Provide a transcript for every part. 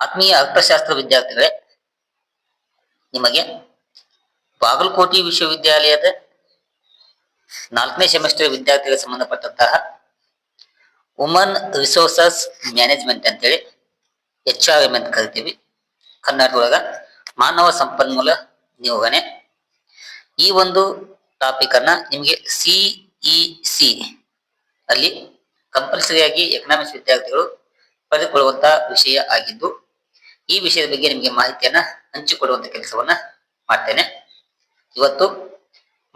ಆತ್ಮೀಯ ಅರ್ಥಶಾಸ್ತ್ರ ವಿದ್ಯಾರ್ಥಿಗಳೇ, ನಿಮಗೆ ಬಾಗಲಕೋಟೆ ವಿಶ್ವವಿದ್ಯಾಲಯದ ನಾಲ್ಕನೇ ಸೆಮಿಸ್ಟರ್ ವಿದ್ಯಾರ್ಥಿಗಳಿಗೆ ಸಂಬಂಧಪಟ್ಟಂತಹ ವುಮನ್ ರಿಸೋರ್ಸಸ್ ಮ್ಯಾನೇಜ್ಮೆಂಟ್ ಅಂತೇಳಿ ಎಚ್ ಆರ್ ಎಂ ಅಂತ ಕರಿತೀವಿ. ಕರ್ನಾಟಕದೊಳಗ ಮಾನವ ಸಂಪನ್ಮೂಲ ನಿಯೋಗನೆ. ಈ ಒಂದು ಟಾಪಿಕ್ ಅನ್ನ ನಿಮಗೆ ಸಿಇ ಸಿ ಅಲ್ಲಿ ಕಂಪಲ್ಸರಿಯಾಗಿ ಎಕನಾಮಿಕ್ಸ್ ವಿದ್ಯಾರ್ಥಿಗಳು ಪಡೆದುಕೊಳ್ಳುವಂತಹ ವಿಷಯ ಆಗಿದ್ದು, ಈ ವಿಷಯದ ಬಗ್ಗೆ ನಿಮಗೆ ಮಾಹಿತಿಯನ್ನ ಹಂಚಿಕೊಡುವಂತ ಕೆಲಸವನ್ನ ಮಾಡ್ತೇನೆ. ಇವತ್ತು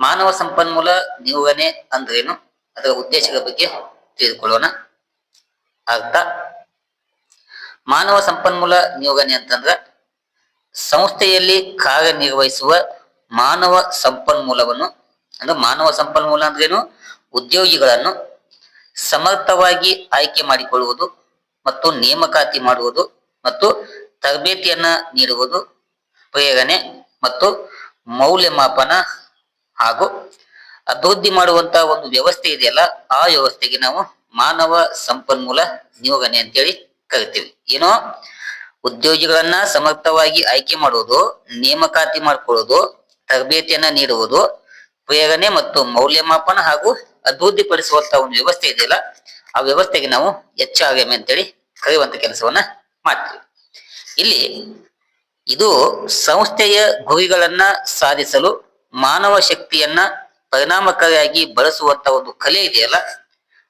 ಮಾನವ ಸಂಪನ್ಮೂಲ ನಿಯೋಗನೆ ಅಂದ್ರೇನು? ಅದರ ಉದ್ದೇಶಗಳ ಬಗ್ಗೆ ತಿಳಿದುಕೊಳ್ಳೋಣ. ಅರ್ಥ ಮಾನವ ಸಂಪನ್ಮೂಲ ನಿಯೋಗನೆ ಅಂತಂದ್ರ, ಸಂಸ್ಥೆಯಲ್ಲಿ ಕಾರ್ಯನಿರ್ವಹಿಸುವ ಮಾನವ ಸಂಪನ್ಮೂಲವನ್ನು, ಅಂದ್ರೆ ಮಾನವ ಸಂಪನ್ಮೂಲ ಅಂದ್ರೇನು? ಉದ್ಯೋಗಿಗಳನ್ನು ಸಮರ್ಥವಾಗಿ ಆಯ್ಕೆ ಮಾಡಿಕೊಳ್ಳುವುದು ಮತ್ತು ನೇಮಕಾತಿ ಮಾಡುವುದು ಮತ್ತು ತರಬೇತಿಯನ್ನ ನೀಡುವುದು ಪ್ರೇರಣೆ ಮತ್ತು ಮೌಲ್ಯಮಾಪನ ಹಾಗೂ ಅಭಿವೃದ್ಧಿ ಮಾಡುವಂತ ಒಂದು ವ್ಯವಸ್ಥೆ ಇದೆಯಲ್ಲ, ಆ ವ್ಯವಸ್ಥೆಗೆ ನಾವು ಮಾನವ ಸಂಪನ್ಮೂಲ ನಿಯೋಗನೆ ಅಂತೇಳಿ ಕರಿತೀವಿ. ಏನೋ ಉದ್ಯೋಗಿಗಳನ್ನ ಸಮರ್ಥವಾಗಿ ಆಯ್ಕೆ ಮಾಡುವುದು, ನೇಮಕಾತಿ ಮಾಡಿಕೊಳ್ಳುವುದು ತರಬೇತಿಯನ್ನ ನೀಡುವುದು ಪ್ರೇರಣೆ ಮತ್ತು ಮೌಲ್ಯಮಾಪನ ಹಾಗೂ ಅಭಿವೃದ್ಧಿ ಪಡಿಸುವಂತ ಒಂದು ವ್ಯವಸ್ಥೆ ಇದೆಯಲ್ಲ, ಆ ವ್ಯವಸ್ಥೆಗೆ ನಾವು ಎಂ ಅಂತೇಳಿ ಕರೆಯುವಂತ ಕೆಲಸವನ್ನ ಮಾಡ್ತೀವಿ. ಇಲ್ಲಿ ಇದು ಸಂಸ್ಥೆಯ ಗುರಿಗಳನ್ನ ಸಾಧಿಸಲು ಮಾನವ ಶಕ್ತಿಯನ್ನ ಪರಿಣಾಮಕಾರಿಯಾಗಿ ಬಳಸುವಂತ ಒಂದು ಕಲೆ ಇದೆಯಲ್ಲ,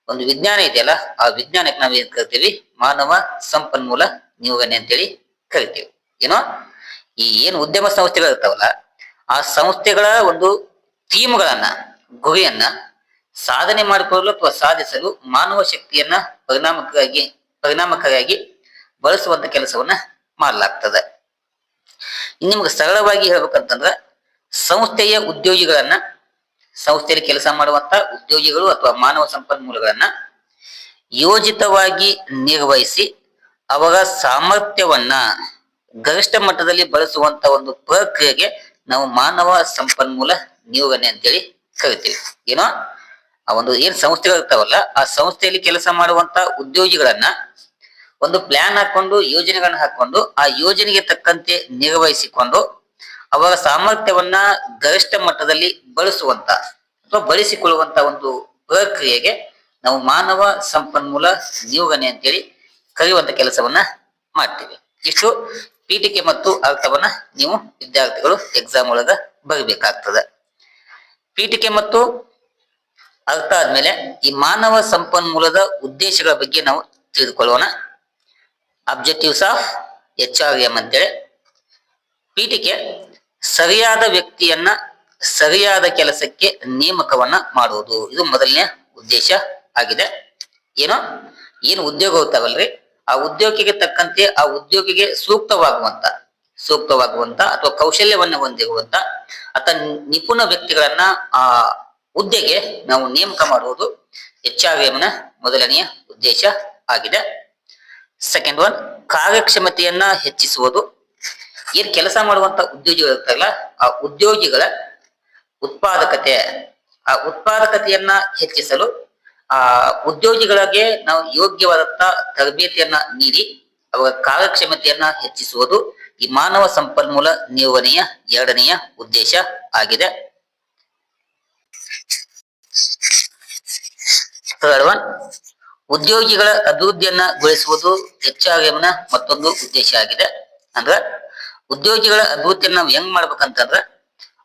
ಒಂದು ವಿಜ್ಞಾನ ಇದೆಯಲ್ಲ, ಆ ವಿಜ್ಞಾನಕ್ಕೆ ನಾವು ಏನ್ ಕರಿತೀವಿ? ಮಾನವ ಸಂಪನ್ಮೂಲ ನಿಯೋಗನೆ ಅಂತೇಳಿ ಕರಿತೀವಿ. ಏನೋ? ಈ ಏನು ಉದ್ಯಮ ಸಂಸ್ಥೆಗಳು ಇರ್ತಾವಲ್ಲ, ಆ ಸಂಸ್ಥೆಗಳ ಒಂದು ಥೀಮ್ಗಳನ್ನ, ಗುರಿಯನ್ನ ಸಾಧನೆ ಮಾಡಿಕೊಳ್ಳಲು ಅಥವಾ ಸಾಧಿಸಲು ಮಾನವ ಶಕ್ತಿಯನ್ನ ಪರಿಣಾಮಕಾರಿಯಾಗಿ ಪರಿಣಾಮಕಾರಿಯಾಗಿ ಬಳಸುವಂತ ಕೆಲಸವನ್ನ ಮಾಡಲಾಗ್ತದೆ. ನಿಮ್ಗೆ ಸರಳವಾಗಿ ಹೇಳ್ಬೇಕಂತಂದ್ರ ಸಂಸ್ಥೆಯ ಉದ್ಯೋಗಿಗಳನ್ನ, ಸಂಸ್ಥೆಯಲ್ಲಿ ಕೆಲಸ ಮಾಡುವಂತ ಉದ್ಯೋಗಿಗಳು ಅಥವಾ ಮಾನವ ಸಂಪನ್ಮೂಲಗಳನ್ನ ಯೋಜಿತವಾಗಿ ನಿರ್ವಹಿಸಿ ಅವರ ಸಾಮರ್ಥ್ಯವನ್ನ ಗರಿಷ್ಠ ಮಟ್ಟದಲ್ಲಿ ಬಳಸುವಂತ ಒಂದು ಪ್ರಕ್ರಿಯೆಗೆ ನಾವು ಮಾನವ ಸಂಪನ್ಮೂಲ ನಿಯೋಗನೆ ಅಂತೇಳಿ ಕರಿತೀವಿ. ಏನೋ ಆ ಒಂದು ಏನ್ ಸಂಸ್ಥೆಗಳು ಇರ್ತಾವಲ್ಲ, ಆ ಸಂಸ್ಥೆಯಲ್ಲಿ ಕೆಲಸ ಮಾಡುವಂತ ಉದ್ಯೋಗಿಗಳನ್ನ ಒಂದು ಪ್ಲಾನ್ ಹಾಕೊಂಡು, ಯೋಜನೆಗಳನ್ನ ಹಾಕೊಂಡು, ಆ ಯೋಜನೆಗೆ ತಕ್ಕಂತೆ ನಿರ್ವಹಿಸಿಕೊಂಡು ಅವರ ಸಾಮರ್ಥ್ಯವನ್ನ ಗರಿಷ್ಠ ಮಟ್ಟದಲ್ಲಿ ಬಳಸುವಂತ ಅಥವಾ ಬಳಸಿಕೊಳ್ಳುವಂತ ಒಂದು ಪ್ರಕ್ರಿಯೆಗೆ ನಾವು ಮಾನವ ಸಂಪನ್ಮೂಲ ನಿಯೋಗನೆ ಅಂತೇಳಿ ಕರೆಯುವಂತ ಕೆಲಸವನ್ನ ಮಾಡ್ತೀವಿ. ಇಷ್ಟು ಪೀಠಿಕೆ ಮತ್ತು ಅರ್ಥವನ್ನ ನೀವು ವಿದ್ಯಾರ್ಥಿಗಳು ಎಕ್ಸಾಮ್ ಒಳಗ ಬರಬೇಕಾಗ್ತದೆ. ಪೀಠಿಕೆ ಮತ್ತು ಅರ್ಥ ಆದ್ಮೇಲೆ ಈ ಮಾನವ ಸಂಪನ್ಮೂಲದ ಉದ್ದೇಶಗಳ ಬಗ್ಗೆ ನಾವು ತಿಳಿದುಕೊಳ್ಳೋಣ. Objectives of H R M ಅಂತೇಳಿ. ಪೀಠಿಕೆ ಸರಿಯಾದ ವ್ಯಕ್ತಿಯನ್ನ ಸರಿಯಾದ ಕೆಲಸಕ್ಕೆ ನೇಮಕವನ್ನ ಮಾಡುವುದು. ಇದು ಮೊದಲನೇ ಉದ್ದೇಶ ಆಗಿದೆ. ಏನು? ಏನು ಉದ್ಯೋಗ ಹೋಗ್ತಾವಲ್ರಿ? ಆ ಉದ್ಯೋಗಿಗೆ ತಕ್ಕಂತೆ ಆ ಉದ್ಯೋಗಿಗೆ ಸೂಕ್ತವಾಗುವಂತ ಸೂಕ್ತವಾಗುವಂತ ಅಥವಾ ಕೌಶಲ್ಯವನ್ನ ಹೊಂದಿರುವಂತ ಅಥವಾ ನಿಪುಣ ವ್ಯಕ್ತಿಗಳನ್ನ ಆ ಹುದ್ದೆಗೆ ನಾವು ನೇಮಕ ಮಾಡುವುದು ಎಚ್ ಆರ್ ಎಂ ನ ಮೊದಲನೆಯ ಉದ್ದೇಶ ಆಗಿದೆ. ಸೆಕೆಂಡ್ ಒನ್ ಕಾರ್ಯಕ್ಷಮತೆಯನ್ನ ಹೆಚ್ಚಿಸುವುದು. ಏನ್ ಕೆಲಸ ಮಾಡುವಂತ ಉದ್ಯೋಗಿಗಳು ಇರ್ತಾರಲ್ಲ, ಆ ಉದ್ಯೋಗಿಗಳ ಉತ್ಪಾದಕತೆ, ಆ ಉತ್ಪಾದಕತೆಯನ್ನ ಹೆಚ್ಚಿಸಲು, ಆ ಉದ್ಯೋಗಿಗಳಿಗೆ ನಾವು ಯೋಗ್ಯವಾದಂತ ತರಬೇತಿಯನ್ನ ನೀಡಿ ಅವರ ಕಾರ್ಯಕ್ಷಮತೆಯನ್ನ ಹೆಚ್ಚಿಸುವುದು ಈ ಮಾನವ ಸಂಪನ್ಮೂಲ ನಿರ್ವಹಣೆಯ ಎರಡನೆಯ ಉದ್ದೇಶ ಆಗಿದೆ. ಥರ್ಡ್ ಉದ್ಯೋಗಿಗಳ ಅಭಿವೃದ್ಧಿಯನ್ನ ಗೊಳಿಸುವುದು ಎಚ್ ಆರ್ ಎಂ ನ ಮತ್ತೊಂದು ಉದ್ದೇಶ ಆಗಿದೆ. ಅಂದ್ರ ಉದ್ಯೋಗಿಗಳ ಅಭಿವೃದ್ಧಿಯನ್ನ ಹೆಂಗ್ ಮಾಡ್ಬೇಕಂತಂದ್ರ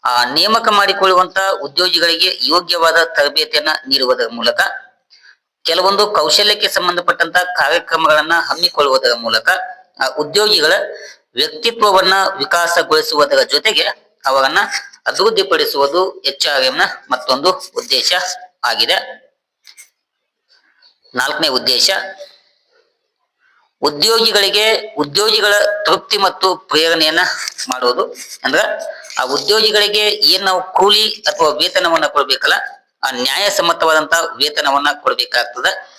ಆ ನೇಮಕ ಮಾಡಿಕೊಳ್ಳುವಂತ ಉದ್ಯೋಗಿಗಳಿಗೆ ಯೋಗ್ಯವಾದ ತರಬೇತಿಯನ್ನ ನೀಡುವುದರ ಮೂಲಕ, ಕೆಲವೊಂದು ಕೌಶಲ್ಯಕ್ಕೆ ಸಂಬಂಧಪಟ್ಟಂತ ಕಾರ್ಯಕ್ರಮಗಳನ್ನ ಹಮ್ಮಿಕೊಳ್ಳುವುದರ ಮೂಲಕ, ಆ ಉದ್ಯೋಗಿಗಳ ವ್ಯಕ್ತಿತ್ವವನ್ನ ವಿಕಾಸಗೊಳಿಸುವುದರ ಜೊತೆಗೆ ಅವರನ್ನ ಅಭಿವೃದ್ಧಿಪಡಿಸುವುದು ಎಚ್ ಮತ್ತೊಂದು ಉದ್ದೇಶ ಆಗಿದೆ. ನಾಲ್ಕನೇ ಉದ್ದೇಶ, ಉದ್ಯೋಗಿಗಳಿಗೆ ಉದ್ಯೋಗಿಗಳ ತೃಪ್ತಿ ಮತ್ತು ಪ್ರೇರಣೆಯನ್ನ ಮಾಡುವುದು. ಅಂದ್ರ ಆ ಉದ್ಯೋಗಿಗಳಿಗೆ ಏನ್ ನಾವು ಕೂಲಿ ಅಥವಾ ವೇತನವನ್ನ ಕೊಡ್ಬೇಕಲ್ಲ, ಆ ನ್ಯಾಯಸಮ್ಮತವಾದಂತಹ ವೇತನವನ್ನ ಕೊಡ್ಬೇಕಾಗ್ತದೆ.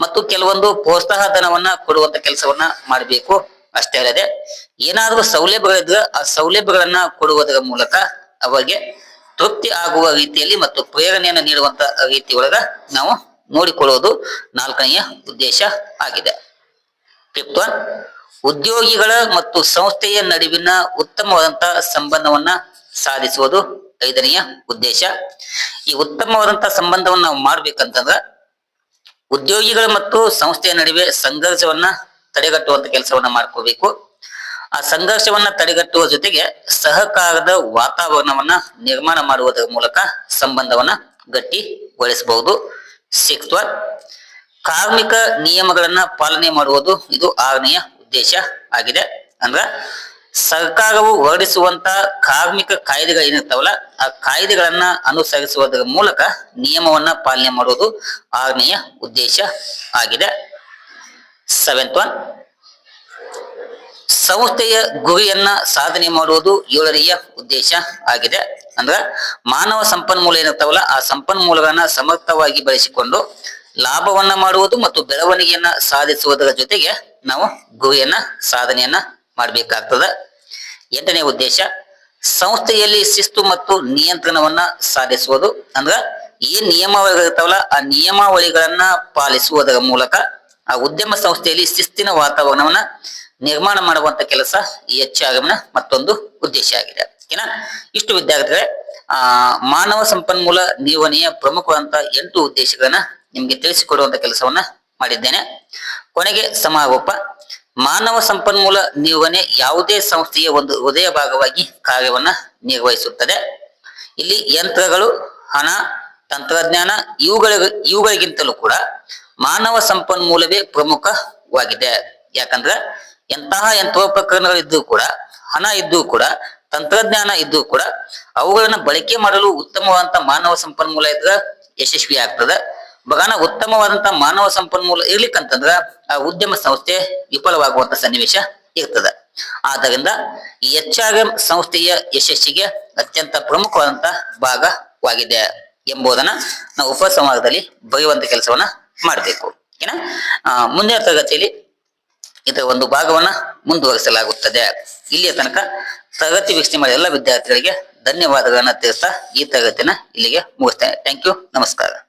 ಮತ್ತು ಕೆಲವೊಂದು ಪ್ರೋತ್ಸಾಹ ಧನವನ್ನ ಕೊಡುವಂತ ಕೆಲಸವನ್ನ ಮಾಡಬೇಕು. ಅಷ್ಟೇ ಅಲ್ಲದೆ ಏನಾದರೂ ಸೌಲಭ್ಯಗಳಿದ್ರೆ ಆ ಸೌಲಭ್ಯಗಳನ್ನ ಕೊಡುವುದರ ಮೂಲಕ ಅವರಿಗೆ ತೃಪ್ತಿ ಆಗುವ ರೀತಿಯಲ್ಲಿ ಮತ್ತು ಪ್ರೇರಣೆಯನ್ನು ನೀಡುವಂತ ರೀತಿ ಒಳಗ ನಾವು ನೋಡಿಕೊಳ್ಳುವುದು ನಾಲ್ಕನೆಯ ಉದ್ದೇಶ ಆಗಿದೆ. ಫಿಫ್ತ್ ಒನ್ ಉದ್ಯೋಗಿಗಳ ಮತ್ತು ಸಂಸ್ಥೆಯ ನಡುವಿನ ಉತ್ತಮವಾದಂತ ಸಂಬಂಧವನ್ನ ಸಾಧಿಸುವುದು ಐದನೆಯ ಉದ್ದೇಶ. ಈ ಉತ್ತಮವಾದಂತಹ ಸಂಬಂಧವನ್ನ ನಾವು ಮಾಡ್ಬೇಕಂತಂದ್ರ ಉದ್ಯೋಗಿಗಳ ಮತ್ತು ಸಂಸ್ಥೆಯ ನಡುವೆ ಸಂಘರ್ಷವನ್ನ ತಡೆಗಟ್ಟುವಂತ ಕೆಲಸವನ್ನ ಮಾಡ್ಕೋಬೇಕು. ಆ ಸಂಘರ್ಷವನ್ನ ತಡೆಗಟ್ಟುವ ಜೊತೆಗೆ ಸಹಕಾರದ ವಾತಾವರಣವನ್ನ ನಿರ್ಮಾಣ ಮಾಡುವುದರ ಮೂಲಕ ಸಂಬಂಧವನ್ನ ಗಟ್ಟಿಗೊಳಿಸಬಹುದು ಸಿಕ್ಸ್ ಕಾರ್ಮಿಕ ನಿಯಮಗಳನ್ನ ಪಾಲನೆ ಮಾಡುವುದು ಇದು ಆರನೆಯ ಉದ್ದೇಶ ಆಗಿದೆ. ಅಂದ್ರ ಸರ್ಕಾರವು ಹೊರಡಿಸುವಂತ ಕಾರ್ಮಿಕ ಕಾಯ್ದೆಗಳು ಏನಿರ್ತಾವಲ್ಲ, ಆ ಕಾಯ್ದೆಗಳನ್ನ ಅನುಸರಿಸುವುದರ ಮೂಲಕ ನಿಯಮವನ್ನ ಪಾಲನೆ ಮಾಡುವುದು ಆರನೆಯ ಉದ್ದೇಶ ಆಗಿದೆ. ಸೆವೆಂತ್ ಒನ್ ಸಂಸ್ಥೆಯ ಗುರಿಯನ್ನ ಸಾಧನೆ ಮಾಡುವುದು ಏಳನೆಯ ಉದ್ದೇಶ ಆಗಿದೆ. ಅಂದ್ರ ಮಾನವ ಸಂಪನ್ಮೂಲ ಏನಿರ್ತಾವಲ್ಲ ಆ ಸಂಪನ್ಮೂಲಗಳನ್ನ ಸಮರ್ಥವಾಗಿ ಬಳಸಿಕೊಂಡು ಲಾಭವನ್ನ ಮಾಡುವುದು ಮತ್ತು ಬೆಳವಣಿಗೆಯನ್ನ ಸಾಧಿಸುವುದರ ಜೊತೆಗೆ ನಾವು ಗುರಿಯನ್ನ, ಸಾಧನೆಯನ್ನ ಮಾಡಬೇಕಾಗ್ತದ. ಎಂಟನೇ ಉದ್ದೇಶ, ಸಂಸ್ಥೆಯಲ್ಲಿ ಶಿಸ್ತು ಮತ್ತು ನಿಯಂತ್ರಣವನ್ನ ಸಾಧಿಸುವುದು. ಅಂದ್ರ ಏನ್ ನಿಯಮಾವಳಿಗಳಿರ್ತಾವಲ್ಲ, ಆ ನಿಯಮಾವಳಿಗಳನ್ನ ಪಾಲಿಸುವುದರ ಮೂಲಕ ಆ ಉದ್ಯಮ ಸಂಸ್ಥೆಯಲ್ಲಿ ಶಿಸ್ತಿನ ವಾತಾವರಣವನ್ನ ನಿರ್ಮಾಣ ಮಾಡುವಂತ ಕೆಲಸ ಈ ಹೆಚ್ಚಾಗಮನ ಮತ್ತೊಂದು ಉದ್ದೇಶ ಆಗಿದೆ. ಓಕೆನಾ? ಇಷ್ಟು ವಿದ್ಯಾರ್ಥಿಗಳೇ, ಆ, ಮಾನವ ಸಂಪನ್ಮೂಲ ನಿರ್ವಹಣೆಯ ಪ್ರಮುಖವಾದಂತ ಎಂಟು ಉದ್ದೇಶಗಳನ್ನ ನಿಮ್ಗೆ ತಿಳಿಸಿಕೊಡುವಂತ ಕೆಲಸವನ್ನ ಮಾಡಿದ್ದೇನೆ. ಕೊನೆಗೆ ಸಮಾರೋಪ. ಮಾನವ ಸಂಪನ್ಮೂಲ ನಿರ್ವಹಣೆ ಯಾವುದೇ ಸಂಸ್ಥೆಯ ಒಂದು ಹೃದಯ ಭಾಗವಾಗಿ ಕಾರ್ಯವನ್ನ ನಿರ್ವಹಿಸುತ್ತದೆ. ಇಲ್ಲಿ ಯಂತ್ರಗಳು, ಹಣ, ತಂತ್ರಜ್ಞಾನ ಇವುಗಳ ಇವುಗಳಿಗಿಂತಲೂ ಕೂಡ ಮಾನವ ಸಂಪನ್ಮೂಲವೇ ಪ್ರಮುಖವಾಗಿದೆ. ಯಾಕಂದ್ರೆ ಎಂತಹ ಯಂತ್ರೋಪಕರಣಗಳು ಇದ್ದು ಕೂಡ, ಹಣ ಇದ್ದು ಕೂಡ, ತಂತ್ರಜ್ಞಾನ ಇದ್ದು ಕೂಡ ಅವುಗಳನ್ನ ಬಳಕೆ ಮಾಡಲು ಉತ್ತಮವಾದಂತ ಮಾನವ ಸಂಪನ್ಮೂಲ ಇದ್ರೆ ಯಶಸ್ವಿ ಆಗ್ತದ. ಬಗಾನ ಉತ್ತಮವಾದಂತ ಮಾನವ ಸಂಪನ್ಮೂಲ ಇರ್ಲಿಕ್ಕಂತಂದ್ರ ಆ ಉದ್ಯಮ ಸಂಸ್ಥೆ ವಿಫಲವಾಗುವಂತ ಸನ್ನಿವೇಶ ಇರ್ತದ. ಆದ್ದರಿಂದ ಎಚ್ಆರ್ಎಂ ಸಂಸ್ಥೆಯ ಯಶಸ್ಸಿಗೆ ಅತ್ಯಂತ ಪ್ರಮುಖವಾದಂತ ಭಾಗವಾಗಿದೆ ಎಂಬುದನ್ನ ನಾವು ಉಪಸಂಹಾರದಲ್ಲಿ ಬರೆಯುವಂತ ಕೆಲಸವನ್ನ ಮಾಡಬೇಕು. ಏನ? ಮುಂದಿನ ತರಗತಿಯಲ್ಲಿ ಇದರ ಒಂದು ಭಾಗವನ್ನ ಮುಂದುವರಿಸಲಾಗುತ್ತದೆ. ಇಲ್ಲಿಯ ತನಕ ತರಗತಿ ವೀಕ್ಷಣೆ ಮಾಡಿದ ಎಲ್ಲ ವಿದ್ಯಾರ್ಥಿಗಳಿಗೆ ಧನ್ಯವಾದಗಳನ್ನ ತಿಳಿಸ್ತಾ ಈ ತರಗತಿನ ಇಲ್ಲಿಗೆ ಮುಗಿಸ್ತೇನೆ. ಥ್ಯಾಂಕ್ ಯು ನಮಸ್ಕಾರ.